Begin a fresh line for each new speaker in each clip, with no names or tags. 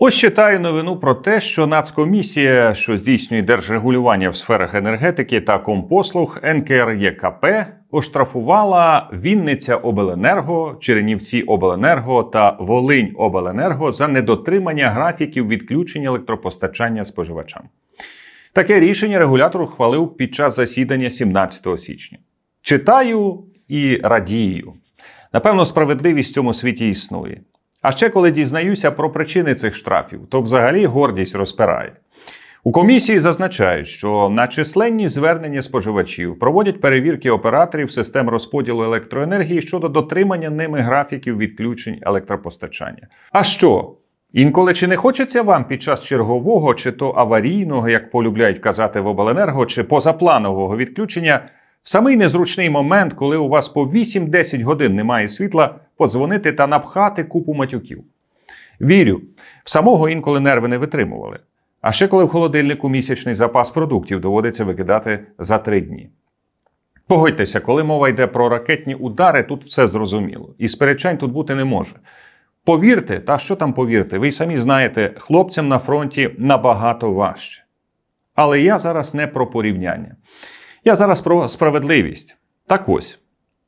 Ось читаю новину про те, що Нацкомісія, що здійснює держрегулювання в сферах енергетики та компослуг НКРЄКП, оштрафувала Вінниця Обленерго, Чернівці Обленерго та Волинь Обленерго за недотримання графіків відключення електропостачання споживачам. Таке рішення регулятор ухвалив під час засідання 17 січня. Читаю і радію. Напевно, справедливість в цьому світі існує. А ще коли дізнаюся про причини цих штрафів, то взагалі гордість розпирає. У комісії зазначають, що на численні звернення споживачів проводять перевірки операторів систем розподілу електроенергії щодо дотримання ними графіків відключень електропостачання. А що? Інколи чи не хочеться вам під час чергового чи то аварійного, як полюбляють казати в обленерго, чи позапланового відключення самий незручний момент, коли у вас по 8-10 годин немає світла, подзвонити та напхати купу матюків. Вірю, в самого інколи нерви не витримували. А ще коли в холодильнику місячний запас продуктів доводиться викидати за три дні. Погодьтеся, коли мова йде про ракетні удари, тут все зрозуміло. І сперечань тут бути не може. Повірте, та що там повірте, ви й самі знаєте, хлопцям на фронті набагато важче. Але я зараз не про порівняння. Я зараз про справедливість. Так ось.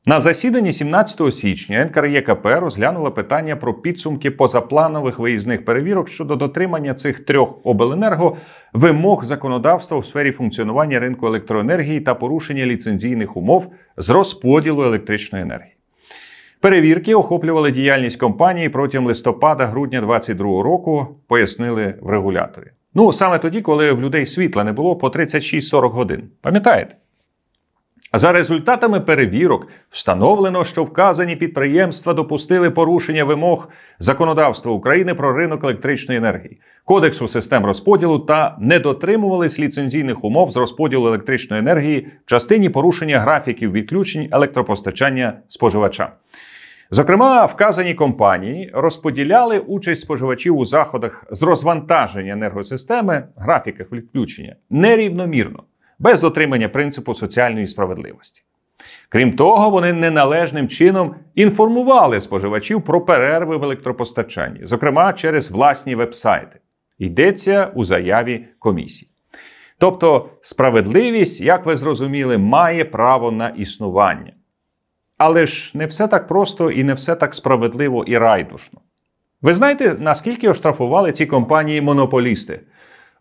На засіданні 17 січня НКРЄКП розглянула питання про підсумки позапланових виїзних перевірок щодо дотримання цих трьох обленерго вимог законодавства у сфері функціонування ринку електроенергії та порушення ліцензійних умов з розподілу електричної енергії. Перевірки охоплювали діяльність компанії протягом листопада-грудня 2022 року, пояснили в регуляторі. Ну саме тоді, коли в людей світла не було по 36-40 годин. Пам'ятаєте? За результатами перевірок встановлено, що вказані підприємства допустили порушення вимог законодавства України про ринок електричної енергії, кодексу систем розподілу та не дотримувались ліцензійних умов з розподілу електричної енергії в частині порушення графіків відключень електропостачання споживачам. Зокрема, вказані компанії розподіляли участь споживачів у заходах з розвантаження енергосистеми, графіках відключення нерівномірно без дотримання принципу соціальної справедливості. Крім того, вони неналежним чином інформували споживачів про перерви в електропостачанні, зокрема через власні вебсайти. Йдеться у заяві комісії. Тобто, справедливість, як ви зрозуміли, має право на існування. Але ж не все так просто і не все так справедливо і райдушно. Ви знаєте, наскільки оштрафували ці компанії-монополісти?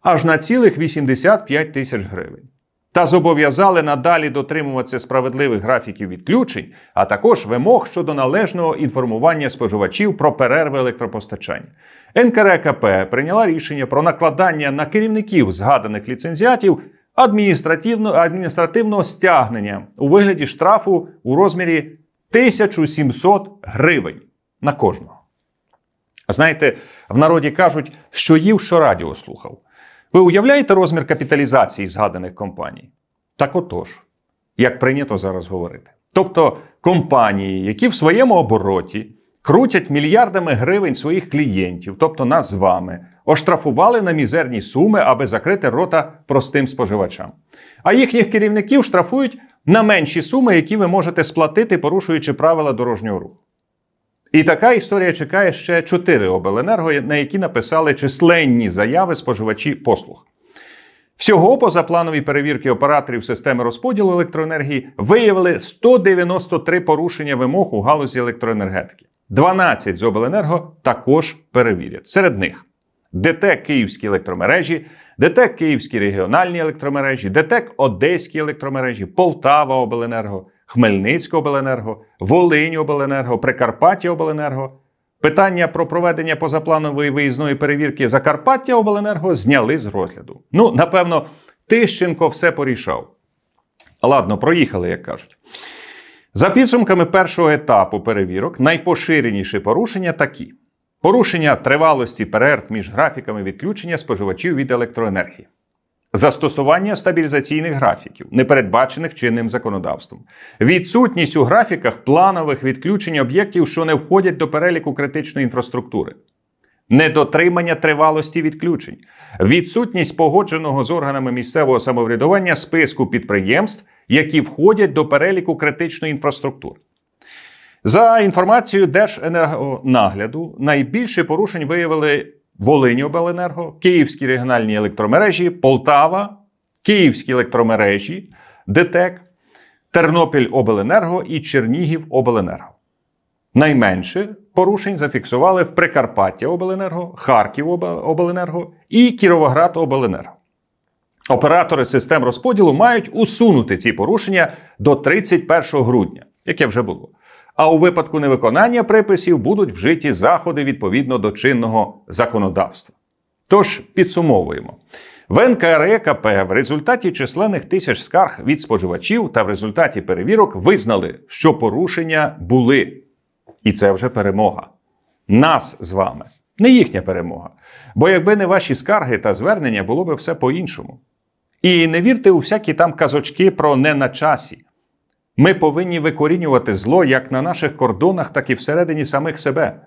Аж на цілих 85 тисяч гривень та зобов'язали надалі дотримуватися справедливих графіків відключень, а також вимог щодо належного інформування споживачів про перерви електропостачання. НКРКП прийняла рішення про накладання на керівників згаданих ліцензіатів адміністративно, адміністративного стягнення у вигляді штрафу у розмірі 1700 гривень на кожного. Знаєте, в народі кажуть, що їв, що радіо слухав. Ви уявляєте розмір капіталізації згаданих компаній? Так отож, як прийнято зараз говорити. Тобто компанії, які в своєму обороті крутять мільярдами гривень своїх клієнтів, тобто нас з вами, оштрафували на мізерні суми, аби закрити рота простим споживачам. А їхніх керівників штрафують на менші суми, які ви можете сплатити, порушуючи правила дорожнього руху. І така історія чекає ще чотири обленерго, на які написали численні заяви споживачі послуг. Всього позапланові перевірки операторів системи розподілу електроенергії виявили 193 порушення вимог у галузі електроенергетики. 12 з обленерго також перевірять. Серед них ДТЕК Київські електромережі, ДТЕК Київські регіональні електромережі, ДТЕК Одеські електромережі, Полтава Обленерго. Хмельницьке обленерго, Волинь обленерго, Прикарпаття обленерго. Питання про проведення позапланової виїзної перевірки Закарпаття обленерго зняли з розгляду. Ну, напевно, Тищенко все порішав. Ладно, проїхали, як кажуть. За підсумками першого етапу перевірок, найпоширеніші порушення такі: порушення тривалості перерв між графіками відключення споживачів від електроенергії. Застосування стабілізаційних графіків, не передбачених чинним законодавством, відсутність у графіках планових відключень об'єктів, що не входять до переліку критичної інфраструктури, недотримання тривалості відключень, відсутність погодженого з органами місцевого самоврядування списку підприємств, які входять до переліку критичної інфраструктури. За інформацією Держенергонагляду, найбільше порушень виявили Волинь Обленерго, Київські регіональні електромережі, Полтава, Київські електромережі, ДТЕК, Тернопіль Обленерго і Чернігів Обленерго. Найменше порушень зафіксували в Прикарпаття Обленерго, Харків Обленерго і Кіровоград Обленерго. Оператори систем розподілу мають усунути ці порушення до 31 грудня, яке вже було. А у випадку невиконання приписів будуть вжиті заходи відповідно до чинного законодавства. Тож підсумовуємо. В НКРЕКП в результаті численних тисяч скарг від споживачів та в результаті перевірок визнали, що порушення були. І це вже перемога. Нас з вами, не їхня перемога. Бо якби не ваші скарги та звернення, було би все по-іншому. І не вірте у всякі там казочки про не на часі. Ми повинні викорінювати зло як на наших кордонах, так і всередині самих себе.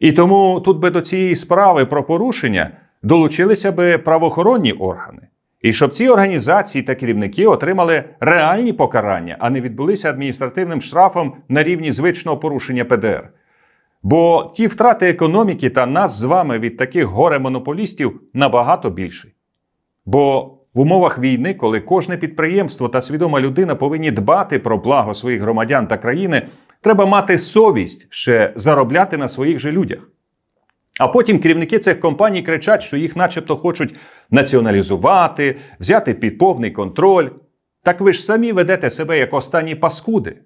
І тому тут би до цієї справи про порушення долучилися би правоохоронні органи. І щоб ці організації та керівники отримали реальні покарання, а не відбулися адміністративним штрафом на рівні звичного порушення ПДР. Бо ті втрати економіки та нас з вами від таких горе-монополістів набагато більші. Бо в умовах війни, коли кожне підприємство та свідома людина повинні дбати про благо своїх громадян та країни, треба мати совість ще заробляти на своїх же людях. А потім керівники цих компаній кричать, що їх начебто хочуть націоналізувати, взяти під повний контроль. Так ви ж самі ведете себе як останні паскуди.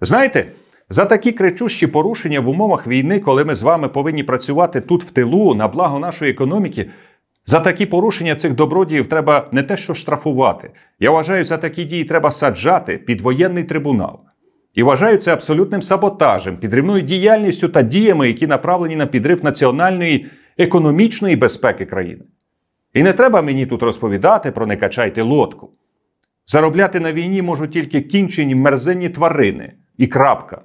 Знаєте, за такі кричущі порушення в умовах війни, коли ми з вами повинні працювати тут в тилу на благо нашої економіки, за такі порушення цих добродіїв треба не те, що штрафувати. Я вважаю, за такі дії треба саджати під воєнний трибунал. І вважаю це абсолютним саботажем, підривною діяльністю та діями, які направлені на підрив національної економічної безпеки країни. І не треба мені тут розповідати про не качайте лодку. Заробляти на війні можуть тільки кінчені мерзенні тварини і крапка.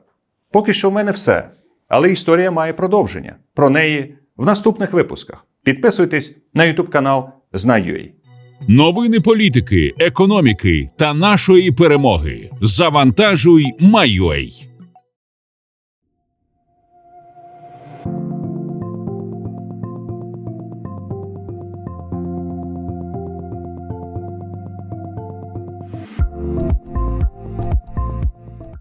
Поки що в мене все. Але історія має продовження. Про неї в наступних випусках. Підписуйтесь на YouTube канал Знай.ua.
Новини політики, економіки та нашої перемоги. Завантажуй Майой.